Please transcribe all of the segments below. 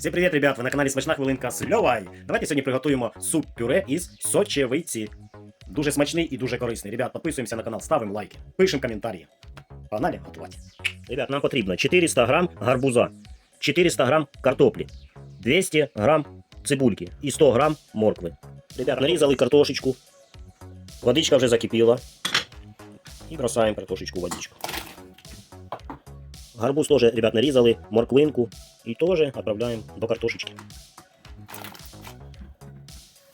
Всім привіт, ребят! Ви на каналі Смачна хвилинка з Льовай. Давайте сьогодні приготуємо суп-пюре із сочевиці. Дуже смачний і дуже корисний. Ребят, підписуємося на канал, ставимо лайки, пишемо коментарі. Погнали готувати. Ребят, нам потрібно 400 грам гарбуза, 400 грам картоплі, 200 грам цибульки і 100 грам моркви. Ребят, нарізали картошечку. Водичка вже закипіла. І бросаємо картошечку в водичку. Гарбуз теж, ребят, нарізали, морквинку і теж відправляємо до картошечки.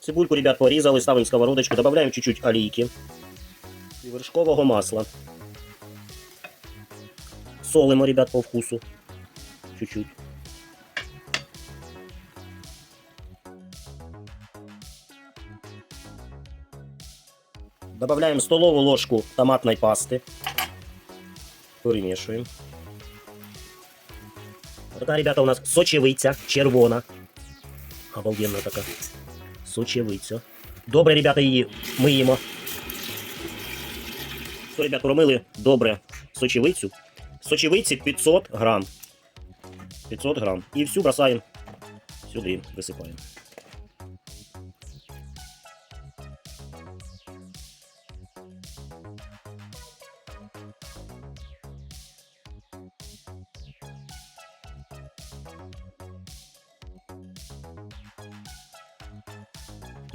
Цибульку, ребят, порізали, ставимо в сковородочку, додаємо чуть-чуть олійки і вершкового масла. Солимо, ребят, по вкусу. Чуть-чуть. Добавляем столовую ложку томатной пасты. Перемішуємо. Така, ребята, у нас сочевиця червона. Обалденна така. Сочевиця. Добре, ребята, її миємо. Все, ребят, промили добре сочевицю. Сочевиці 500 грам. 500 грам. І всю бросаємо сюди, висипаємо.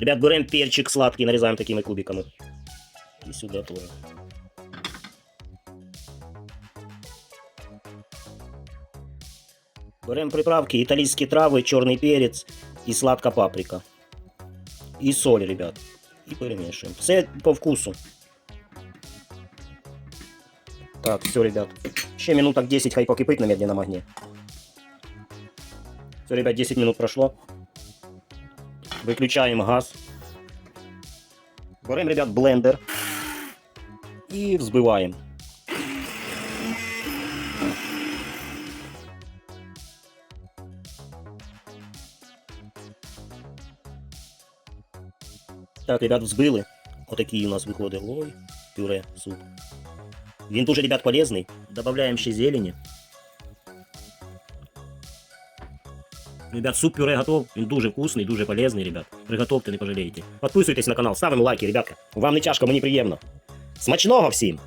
Ребят, беремо перчик сладкий, нарізаємо такими кубиками. І сюди теж. Беремо приправки, італійські трави, чорний перець і сладка паприка. І соль, ребят. І перемішуємо. Все по вкусу. Так, все, ребят. Ще минуток 10 хай покипить на медленном огне. Все, ребят, 10 минут прошло. Виключаємо газ. Беремо, ребят, блендер. І взбиваємо. Так, ребят, взбили. Отакий у нас виходить ой, пюре, суп. Він дуже, ребят, полезний. Добавляємо ще зелені. Ребят, суп пюре готов. Він дуже вкусний, дуже полезний, ребят. Приготовте, не пожалієте. Підписуйтесь на канал, ставимо лайки, ребятка. Вам не тяжко, мені приємно. Смачного всім!